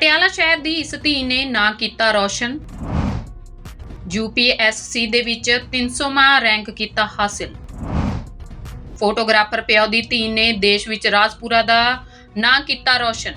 ਪਟਿਆਲਾ ਸ਼ਹਿਰ ਦੀ ਇਸ ਧੀ ਨੇ ਨਾਂ ਕੀਤਾ ਰੌਸ਼ਨ। ਯੂਪੀਐਸਸੀ ਦੇ ਵਿੱਚ 300ਵਾਂ ਰੈਂਕ ਕੀਤਾ ਹਾਸਿਲ। ਫੋਟੋਗ੍ਰਾਫਰ ਪਿਓ ਦੀ ਧੀ ਨੇ ਦੇਸ਼ ਵਿੱਚ ਰਾਜਪੁਰਾ ਦਾ ਨਾਂ ਕੀਤਾ ਰੌਸ਼ਨ।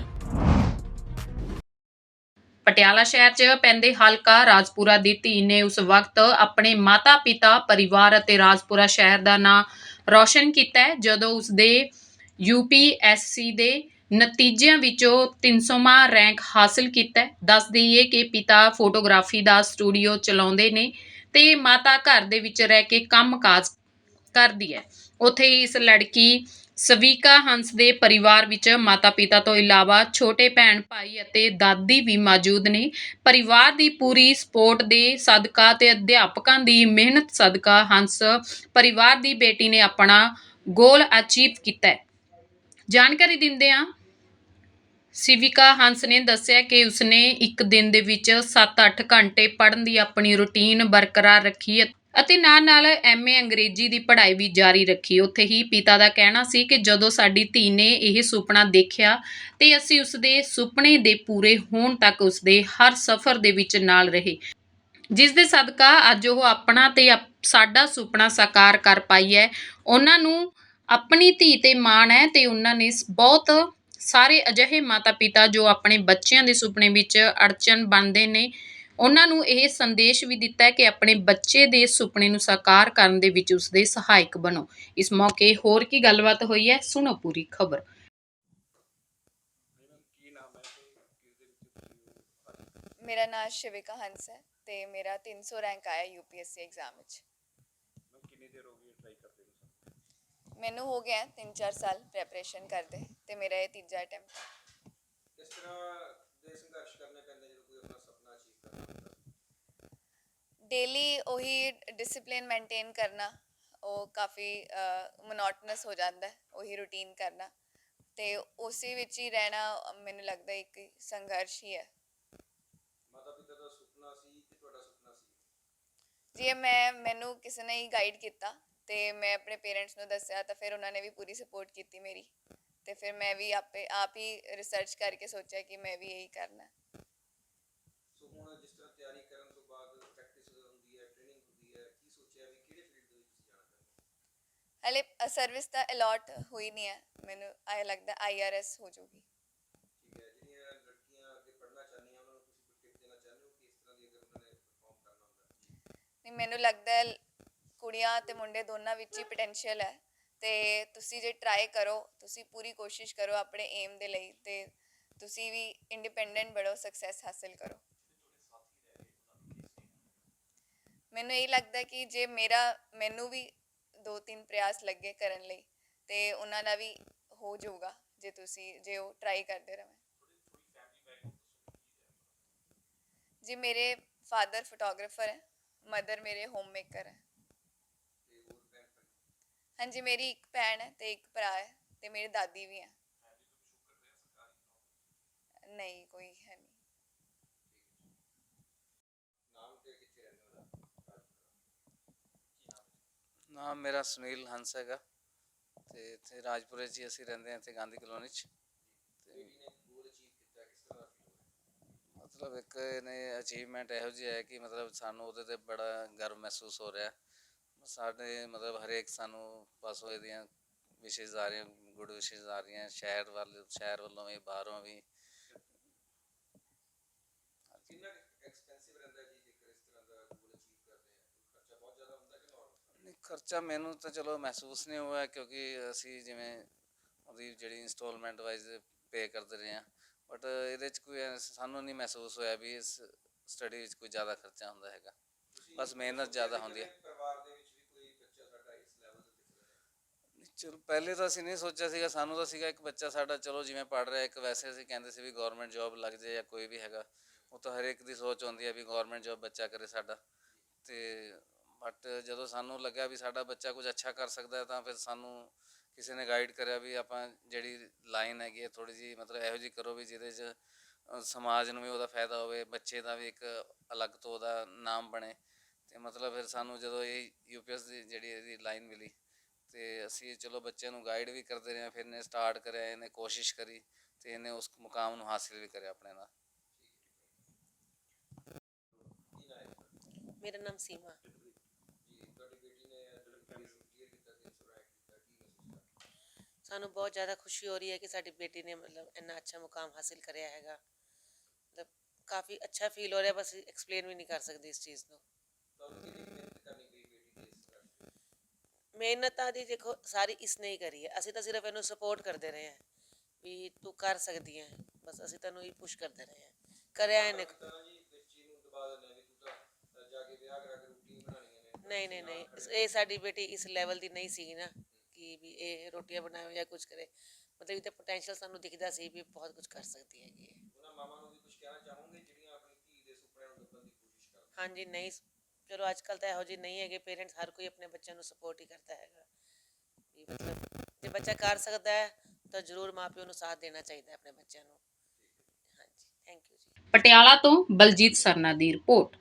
ਪਟਿਆਲਾ ਸ਼ਹਿਰ 'ਚ ਪੈਂਦੇ ਹਲਕਾ ਰਾਜਪੁਰਾ ਦੀ ਧੀ ਨੇ ਉਸ ਵਕਤ ਆਪਣੇ ਮਾਤਾ-ਪਿਤਾ, ਪਰਿਵਾਰ ਅਤੇ ਰਾਜਪੁਰਾ ਸ਼ਹਿਰ ਦਾ ਨਾਂ ਰੌਸ਼ਨ ਕੀਤਾ ਹੈ, ਜਦੋਂ ਉਸ ਦੇ ਯੂਪੀਐਸਸੀ ਦੇ ਨਤੀਜਿਆਂ ਵਿੱਚੋਂ 300ਵਾਂ ਰੈਂਕ ਹਾਸਲ ਕੀਤਾ ਦੱਸ ਦਈਏ ਕਿ ਪਿਤਾ ਫੋਟੋਗ੍ਰਾਫੀ ਦਾ ਸਟੂਡੀਓ ਚਲਾਉਂਦੇ ਨੇ ਤੇ ਮਾਤਾ ਘਰ ਦੇ ਵਿੱਚ ਰਹਿ ਕੇ ਕੰਮਕਾਜ ਕਰਦੀ ਹੈ। ਉੱਥੇ ਇਸ ਲੜਕੀ ਸਵੀਕਾ ਹੰਸ ਦੇ ਪਰਿਵਾਰ ਵਿੱਚ ਮਾਤਾ-ਪਿਤਾ ਤੋਂ ਇਲਾਵਾ ਛੋਟੇ ਭੈਣ ਭਾਈ ਅਤੇ ਦਾਦੀ ਵੀ ਮੌਜੂਦ ਨੇ। ਪਰਿਵਾਰ ਦੀ ਪੂਰੀ ਸਪੋਰਟ ਦੇ ਸਦਕਾ ਤੇ ਅਧਿਆਪਕਾਂ ਦੀ ਮਿਹਨਤ ਸਦਕਾ ਹੰਸ ਪਰਿਵਾਰ ਦੀ ਬੇਟੀ ਨੇ ਆਪਣਾ ਗੋਲ ਅਚੀਵ ਕੀਤਾ ਹੈ। ਜਾਣਕਾਰੀ ਦਿੰਦਿਆਂ ਸਿਵਿਕਾ ਹੰਸ ਨੇ ਦੱਸਿਆ ਕਿ ਉਸਨੇ ਇੱਕ ਦਿਨ ਦੇ ਵਿੱਚ 7-8 ਘੰਟੇ ਪੜ੍ਹਨ ਦੀ ਆਪਣੀ ਰੁਟੀਨ ਬਰਕਰਾਰ ਰੱਖੀ ਅਤੇ ਨਾਲ-ਨਾਲ ਐਮਏ ਅੰਗਰੇਜ਼ੀ ਦੀ ਪੜ੍ਹਾਈ ਵੀ ਜਾਰੀ ਰੱਖੀ। ਉੱਥੇ ਹੀ ਪਿਤਾ ਦਾ ਕਹਿਣਾ ਸੀ ਕਿ ਜਦੋਂ ਸਾਡੀ ਧੀ ਨੇ ਇਹ ਸੁਪਨਾ ਦੇਖਿਆ ਤੇ ਅਸੀਂ ਉਸਦੇ ਸੁਪਨੇ ਦੇ ਪੂਰੇ ਹੋਣ ਤੱਕ ਉਸਦੇ ਹਰ ਸਫ਼ਰ ਦੇ ਵਿੱਚ ਨਾਲ ਰਹੇ। ਜਿਸ ਦੇ ਸਦਕਾ ਅੱਜ ਉਹ ਆਪਣਾ ਤੇ ਅਪ- ਸਾਡਾ ਸੁਪਨਾ ਸਾਕਾਰ ਕਰ ਪਾਈ ਹੈ। ਉਹਨਾਂ ਨੂੰ ਆਪਣੀ ਧੀ ਤੇ ਮਾਣ ਹੈ ਤੇ ਉਹਨਾਂ ਨੇ ਬਹੁਤ ਸਾਰੇ ਅਜਿਹੇ ਮਾਤਾ-ਪਿਤਾ ਜੋ ਆਪਣੇ ਬੱਚਿਆਂ ਦੇ ਸੁਪਨੇ ਵਿੱਚ ਅੜਚਨ ਬਣਦੇ ਨੇ, ਉਹਨਾਂ ਨੂੰ ਇਹ ਸੰਦੇਸ਼ ਵੀ ਦਿੱਤਾ ਹੈ ਕਿ ਆਪਣੇ ਬੱਚੇ ਦੇ ਸੁਪਨੇ ਨੂੰ ਸਾਕਾਰ ਕਰਨ ਦੇ ਵਿੱਚ ਉਸਦੇ ਸਹਾਇਕ ਬਣੋ। ਇਸ ਮੌਕੇ ਹੋਰ ਕੀ ਗੱਲਬਾਤ ਹੋਈ ਹੈ, ਸੁਣੋ ਪੂਰੀ ਖਬਰ। ਮੇਰਾ ਨਾਮ ਸ਼ਿਵਿਕਾ ਹੰਸ ਹੈ ਤੇ ਮੇਰਾ 300 ਰੈਂਕ ਆਇਆ ਯੂਪੀਐਸਸੀ ਐਗਜ਼ਾਮ ਵਿੱਚ ਕਿੰਨੀ ਦੇਰ ਹੋ ਗਈ ਟਰਾਈ ਕਰਦੇ ਨੂੰ ਮੈਨੂੰ ਹੋ ਗਿਆ 3-4 ਸਾਲ ਪ੍ਰੈਪਰੇਸ਼ਨ ਕਰਦੇ ਤੇ ਮੇਰਾ ਇਹ ਤੀਜਾ ਅਟੈਂਪਟ ਕਿਸ ਤਰ੍ਹਾਂ ਦੇ ਸੰਘਰਸ਼ ਕਰਨੇ ਪੈਂਦੇ ਜਦੋਂ ਕੋਈ ਆਪਣਾ ਸੁਪਨਾ ਅਚੀਵ ਕਰਨਾ ਹੁੰਦਾ ਡੇਲੀ ਉਹੀ ਡਿਸਪਲਿਨ ਮੇਨਟੇਨ ਕਰਨਾ ਉਹ ਕਾਫੀ ਮੋਨੋਟਨਸ ਹੋ ਜਾਂਦਾ ਹੈ ਉਹੀ ਰੂਟੀਨ ਕਰਨਾ ਤੇ ਉਸੇ ਵਿੱਚ ਹੀ ਰਹਿਣਾ ਮੈਨੂੰ ਲੱਗਦਾ ਇੱਕ ਸੰਘਰਸ਼ ਹੀ ਹੈ। ਮਾਤਾ ਪਿਤਾ ਦਾ ਸੁਪਨਾ ਸੀ ਕਿ ਤੁਹਾਡਾ ਸੁਪਨਾ ਸੀ? ਜੇ ਮੈਂ ਮੈਨੂੰ ਕਿਸੇ ਨੇ ਹੀ ਗਾਈਡ ਕੀਤਾ ਤੇ ਮੈਂ ਆਪਣੇ ਪੇਰੈਂਟਸ ਨੂੰ ਦੱਸਿਆ ਤਾਂ ਫਿਰ ਉਹਨਾਂ ਨੇ ਵੀ ਪੂਰੀ ਸਪੋਰਟ ਕੀਤੀ ਮੇਰੀ। ਤੇ ਫਿਰ ਮੈਂ ਵੀ ਆਪੇ ਆਪ ਹੀ ਰਿਸਰਚ ਕਰਕੇ ਸੋਚਿਆ ਕਿ ਮੈਂ ਵੀ ਇਹੀ ਕਰਨਾ। ਸੋ ਹੁਣ ਜਿਸ ਤਰ੍ਹਾਂ ਤਿਆਰੀ ਕਰਨ ਤੋਂ ਬਾਅਦ ਪ੍ਰੈਕਟਿਸ ਹੁੰਦੀ ਹੈ ਟ੍ਰੇਨਿੰਗ ਹੁੰਦੀ ਹੈ ਕੀ ਸੋਚਿਆ ਵੀ ਕਿਹੜੇ ਫੀਲਡ ਦੇ ਵਿੱਚ ਤੁਸੀਂ ਜਾਣਾ ਚਾਹੁੰਦੇ ਹਲੇ ਸਰਵਿਸ ਤਾਂ ਅਲਾਟ ਹੋਈ ਨਹੀਂ ਹੈ। ਮੈਨੂੰ ਆਏ ਲੱਗਦਾ ਆਈਆਰਐਸ ਹੋ ਜਾਊਗੀ। ਨਹੀਂ ਮੈਨੂੰ ਲੱਗਦਾ ਹੈ ਕੁੜੀਆਂ ਤੇ ਮੁੰਡੇ ਦੋਨਾਂ ਵਿੱਚ ਹੀ ਪੋਟੈਂਸ਼ੀਅਲ ਹੈ। ਤੇ ਤੁਸੀਂ ਜੇ ਟਰਾਈ ਕਰੋ, ਤੁਸੀਂ ਪੂਰੀ ਕੋਸ਼ਿਸ਼ ਕਰੋ ਆਪਣੇ ਏਮ ਦੇ ਲਈ ਤੇ ਤੁਸੀਂ ਵੀ ਇੰਡੀਪੈਂਡੈਂਟ ਬਣੋ ਸਕਸੈਸ ਹਾਸਲ ਕਰੋ। ਮੈਨੂੰ ਇਹ ਲੱਗਦਾ ਕਿ ਜੇ ਮੇਰਾ, ਮੈਨੂੰ ਵੀ ਦੋ ਤਿੰਨ ਪ੍ਰਯਾਸ ਲੱਗੇ ਕਰਨ ਲਈ, ਤੇ ਉਹਨਾਂ ਦਾ ਵੀ ਹੋ ਜਾਊਗਾ ਜੇ ਤੁਸੀਂ, ਜੇ ਉਹ ਟਰਾਈ ਕਰਦੇ ਰਹੇ। ਜੀ, ਮੇਰੇ ਫਾਦਰ ਫੋਟੋਗ੍ਰਾਫਰ ਹੈ ਮਦਰ ਮੇਰੇ ਹੋਮ ਮੇਕਰ ਹੈ। ਹਾਂਜੀ, ਮੇਰੀ ਇੱਕ ਭੈਣ ਹੈ ਤੇ ਇੱਕ ਭਰਾ ਹੈ ਤੇ ਮੇਰੀ ਦਾਦੀ ਵੀ ਹੈ। ਨਹੀਂ, ਕੋਈ ਹੈ ਨਹੀਂ। ਨਾਮ ਮੇਰਾ ਸੁਨੀਲ ਹੰਸ ਹੈਗਾ ਤੇ ਇੱਥੇ ਰਾਜਪੁਰੇ 'ਚ ਹੀ ਅਸੀਂ ਰਹਿੰਦੇ ਹਾਂ, ਇੱਥੇ ਗਾਂਧੀ ਕਲੋਨੀ 'ਚ। ਤੇ ਮਤਲਬ ਇੱਕ ਇਹਨੇ ਅਚੀਵਮੈਂਟ ਇਹੋ ਜਿਹੀ ਹੈ ਕਿ ਮਤਲਬ ਸਾਨੂੰ ਉਹਦੇ ਤੇ ਬੜਾ ਗਰਵ ਮਹਿਸੂਸ ਹੋ ਰਿਹਾ। ਸਾਡੇ ਮਤਲਬ ਹਰੇਕ ਸਾਨੂੰ ਪਾਸੋਂ ਇਹਦੀਆਂ ਵਿਸ਼ੇਸ਼ ਆ ਰਹੀਆਂ ਗੁੱਡ ਵਿਸ਼ੇਸ਼ ਆ ਰਹੀਆਂ ਸ਼ਹਿਰ ਵੱਲ ਸ਼ਹਿਰ ਵੱਲੋਂ ਵੀ ਬਾਹਰੋਂ ਵੀ। ਕਿੰਨਾ ਐਕਸਪੈਂਸਿਵ ਰਹਿੰਦਾ ਜੀ ਜੇਕਰ ਇਸ ਤਰ੍ਹਾਂ ਦਾ ਗੋਲ ਅਚੀਵ ਕਰਦੇ ਆ? ਖਰਚਾ ਬਹੁਤ ਜ਼ਿਆਦਾ ਹੁੰਦਾ ਕਿ ਨਾਰਮਲ ਨਹੀਂ ਖਰਚਾ ਮੈਨੂੰ ਤਾਂ ਚਲੋ ਮਹਿਸੂਸ ਨਹੀਂ ਹੋਇਆ ਕਿਉਂਕਿ ਅਸੀਂ ਜਿਵੇਂ ਉਹਦੀ ਜਿਹੜੀ ਇਨਸਟਾਲਮੈਂਟ ਵਾਈਜ਼ ਪੇ ਕਰਦੇ ਰਹੇ ਹਾਂ। ਬਟ ਇਹਦੇ 'ਚ ਕੋਈ ਸਾਨੂੰ ਨਹੀਂ ਮਹਿਸੂਸ ਹੋਇਆ ਵੀ ਇਸ ਸਟੱਡੀ ਵਿੱਚ ਕੋਈ ਜ਼ਿਆਦਾ ਖਰਚਾ ਹੁੰਦਾ ਹੈਗਾ। ਬਸ ਮਿਹਨਤ ਜ਼ਿਆਦਾ ਹੁੰਦੀ ਹੈ। ਪਰਿਵਾਰ ਦੇ ਵਿੱਚ ਵੀ ਕੋਈ ਬੱਚਾ ਸਾਡਾ ਇਸ ਲੈਵਲ ਤੇ ਦਿਖ ਰਿਹਾ ਹੈ ਨਹੀਂ, ਚਲੋ, ਪਹਿਲੇ ਤਾਂ ਅਸੀਂ ਨਹੀਂ ਸੋਚਿਆ ਸੀਗਾ, ਸਾਨੂੰ ਤਾਂ ਸੀਗਾ ਇੱਕ ਬੱਚਾ ਸਾਡਾ, ਚਲੋ ਜਿਵੇਂ ਪੜ ਰਿਹਾ, ਇੱਕ ਵੈਸੇ ਅਸੀਂ ਕਹਿੰਦੇ ਸੀ ਵੀ ਗਵਰਨਮੈਂਟ ਜੌਬ ਲੱਗ ਜਾਏ ਜਾਂ ਕੋਈ ਵੀ ਹੈਗਾ, ਉਹ ਤਾਂ ਹਰੇਕ ਦੀ ਸੋਚ ਹੁੰਦੀ ਹੈ ਵੀ ਗਵਰਨਮੈਂਟ ਜੌਬ ਬੱਚਾ ਕਰੇ ਸਾਡਾ। ਤੇ ਬਟ ਜਦੋਂ ਸਾਨੂੰ ਲੱਗਿਆ ਵੀ ਸਾਡਾ ਬੱਚਾ ਕੁਝ ਅੱਛਾ ਕਰ ਸਕਦਾ ਹੈ, ਤਾਂ ਫਿਰ ਸਾਨੂੰ ਕਿਸੇ ਨੇ ਗਾਈਡ ਕਰਿਆ ਵੀ ਆਪਾਂ ਜਿਹੜੀ ਲਾਈਨ ਹੈਗੀ ਹੈ ਥੋੜੀ ਜੀ ਮਤਲਬ ਇਹੋ ਜੀ ਕਰੋ ਵੀ ਜਿਹਦੇ 'ਚ ਸਮਾਜ ਨੂੰ ਵੀ ਉਹਦਾ ਫਾਇਦਾ ਹੋਵੇ, ਬੱਚੇ ਦਾ ਵੀ ਇੱਕ ਅਲੱਗ ਤੋਂ ਉਹਦਾ ਨਾਮ ਬਣੇ। ਤੇ ਮਤਲਬ ਫਿਰ ਸਾਨੂੰ ਜਦੋਂ ਇਹ ਯੂਪੀਐਸ ਦੀ ਜਿਹੜੀ ਇਹਦੀ ਲਾਈਨ ਮਿਲੀ ਤੇ ਅਸੀਂ ਚਲੋ ਬੱਚਿਆਂ ਨੂੰ ਗਾਈਡ ਵੀ ਕਰਦੇ ਰਹੇ ਫਿਰ ਨੇ ਸਟਾਰਟ ਕਰਿਆ ਇਹਨੇ ਕੋਸ਼ਿਸ਼ ਕਰੀ ਤੇ ਇਹਨੇ ਉਸ ਮੁਕਾਮ ਨੂੰ ਹਾਸਿਲ ਵੀ ਕਰਿਆ ਆਪਣੇ ਨਾਲ ਮੇਰਾ ਨਾਮ ਸੀਮਾ ਸਾਨੂੰ ਬਹੁਤ ਜ਼ਿਆਦਾ ਖੁਸ਼ੀ ਹੋ ਰਹੀ ਹੈ ਕਿ ਸਾਡੀ ਬੇਟੀ ਨੇ ਮਤਲਬ ਇੰਨਾ ਅੱਛਾ ਮੁਕਾਮ ਹਾਸਿਲ ਕਰਿਆ ਹੈਗਾ ਮਤਲਬ ਕਾਫੀ ਅੱਛਾ ਫੀਲ ਹੋ ਰਿਹਾ ਬਸ ਐਕਸਪਲੇਨ ਵੀ ਨਹੀਂ ਕਰ ਸਕਦੇ ਇਸ ਚੀਜ਼ ਨੂੰ ਮਿਹਨਤ ਦੀ ਦੇਖੋ ਸਾਰੀ ਇਸ ਨੇ ਹੀ ਕਰੀ ਹੈ। ਅਸੀਂ ਤਾਂ ਸਿਰਫ ਇਹਨੂੰ ਸਪੋਰਟ ਕਰਦੇ ਰਹੇ ਹਾਂ ਵੀ ਤੂੰ ਕਰ ਸਕਦੀ ਹੈ। ਬਸ ਅਸੀਂ ਤੈਨੂੰ ਹੀ ਪੁਸ਼ ਕਰਦੇ ਰਹੇ ਹਾਂ। ਕਰਿਆ ਇਹਨੇ ਨਹੀਂ ਨਹੀਂ ਨਹੀਂ। ਇਹ ਸਾਡੀ ਬੇਟੀ ਇਸ ਲੈਵਲ ਦੀ ਨਹੀਂ ਸੀ ਨਾ ਕਿ ਵੀ ਇਹ ਰੋਟੀਆਂ ਬਣਾਵੇ ਜਾਂ ਕੁਝ ਕਰੇ। ਮਤਲਬ ਇਹ ਤੇ ਪੋਟੈਂਸ਼ੀਅਲ ਸਾਨੂੰ ਦਿਖਦਾ ਸੀ ਵੀ ਬਹੁਤ ਕੁਝ ਕਰ ਸਕਦੀ ਹੈਗੀ ਹੈ। ਉਹਨਾਂ ਮਾਵਾਂ ਨੂੰ ਵੀ ਕੁਝ ਕਹਿਣਾ ਚਾਹੋਗੇ ਜਿਹੜੀਆਂ ਆਪਣੀ ਧੀ ਦੇ ਸੁਪਨਿਆਂ ਨੂੰ ਦੱਬਣ ਦੀ ਕੋਸ਼ਿਸ਼ ਕਰਦੇ ਹਾਂਜੀ ਨਹੀਂ। ਚਲੋ ਅੱਜ ਕੱਲ ਤਾਂ ਇਹੋ ਜਿਹੇ ਨਹੀਂ ਹੈਗੇ ਪੇਰੈਂਟਸ ਹਰ ਕੋਈ ਆਪਣੇ ਬੱਚਿਆਂ ਨੂੰ ਸਪੋਰਟ ਹੀ ਕਰਦਾ ਹੈਗਾ। ਵੀ ਮਤਲਬ ਜੇ ਬੱਚਾ ਕਰ ਸਕਦਾ ਹੈ, ਤਾਂ ਜ਼ਰੂਰ ਮਾਪਿਓ ਨੂੰ ਸਾਥ ਦੇਣਾ ਚਾਹੀਦਾ ਹੈ ਆਪਣੇ ਬੱਚਿਆਂ ਨੂੰ। ਹਾਂਜੀ ਥੈਂਕ ਯੂ ਜੀ। ਪਟਿਆਲਾ ਤੋਂ ਬਲਜੀਤ ਸਰਨਾ ਦੀ ਰਿਪੋਰਟ।